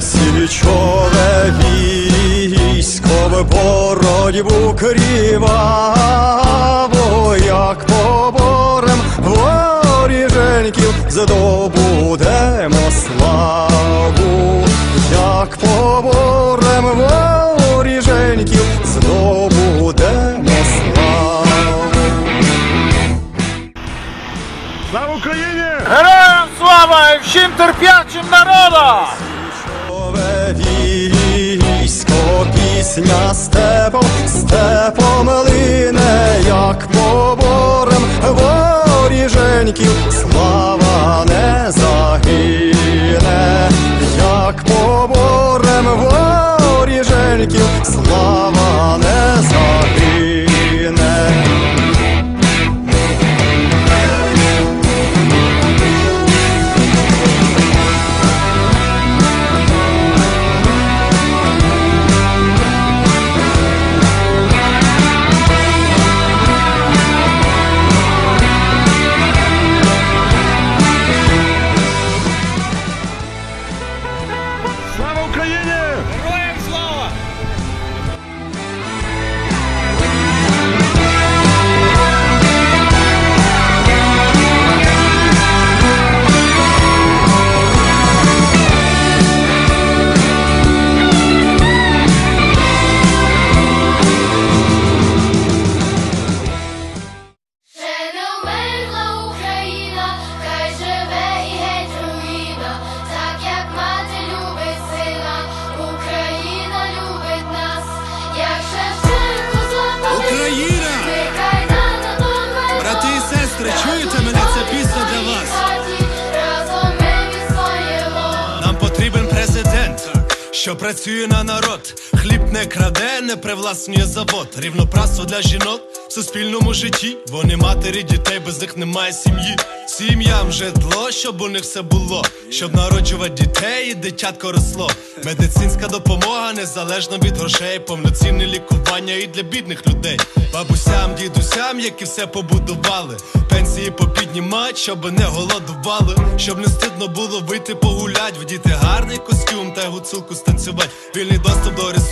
Січове військо в боротьбу кріваво, як поборем воріженьків здобудемо славу, як поборем воріженьків здобудемо славу. Слава Україні! Героям слава і всім терпячим народам! Військо, пісня степом, степом лине, як поборем що працює на народ. Хліб не краде, не привласнює завод. Рівноправство для жінок в суспільному житті. Вони матері дітей, без них немає сім'ї. Сім'ям житло, щоб у них все було, щоб народжувати дітей і дитятко росло. Медицинська допомога незалежно від грошей, повноцінне лікування і для бідних людей. Бабусям, дідусям, які все побудували. Пенсії попіднімать, щоб не голодували, щоб не стидно було вийти погулять, вдіти гарний костюм та гуцулку станцювать. Вільний доступ до ресурсів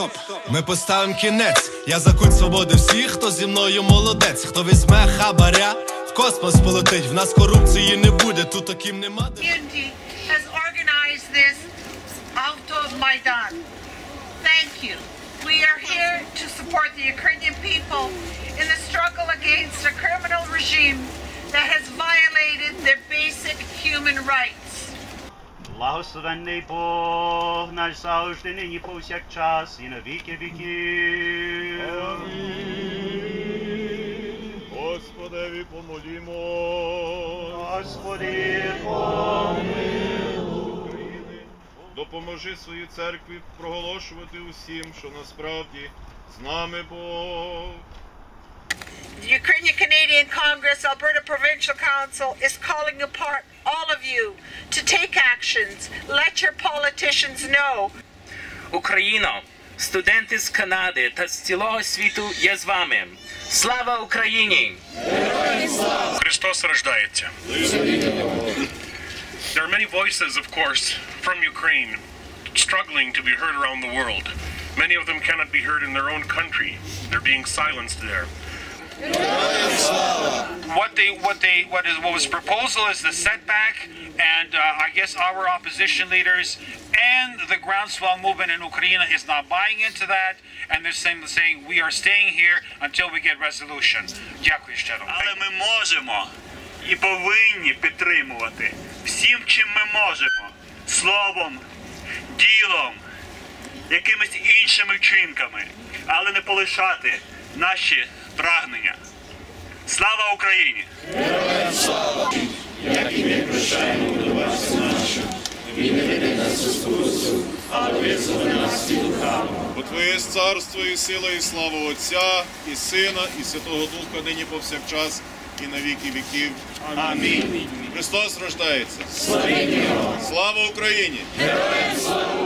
Стоп! Ми поставимо кінець. Я за культ свободи всіх, хто зі мною молодець. Хто візьме хабаря, в космос полетить. В нас корупції не буде, тут таким нема. has organized this out of Maidan. Thank you. We are here to support the Ukrainian people in the struggle against a criminal regime that has violated their basic human rights. Благословенний Бог наш завжди, нині повсякчас і на віки віків. Господеві помолімо. Господи, помилуй. Допоможи своїй церкві проголошувати усім, що насправді з нами Бог. The Ukrainian Canadian Congress, Alberta Provincial Council is calling upon all of you to take actions. Let your politicians know Україно, студенти з Канади та з цілого світу є з вами. Слава Україні! Христос рождається. There are many voices, of course, from Ukraine struggling to be heard around the world. Many of them cannot be heard in their own country. They're being silenced there. What they, what they, what is, what was proposal is the setback, and uh, I guess our opposition leaders and the groundswell movement in Ukraine is not buying into that, and they're saying, saying we are staying here until we get resolution. Дякую щиро. Але ми можемо і повинні підтримувати всім, чим ми можемо, словом, ділом, якимись іншими вчинками, але не полишати наші прагнення. Слава Україні! Я прощаємо до вас. Бо Твоє царство і сила, і слава Отця, і Сина, і Святого Духа, нині повсякчас, і на віки віків. Амінь. Христос рождається. Слава Україні! Героям слава!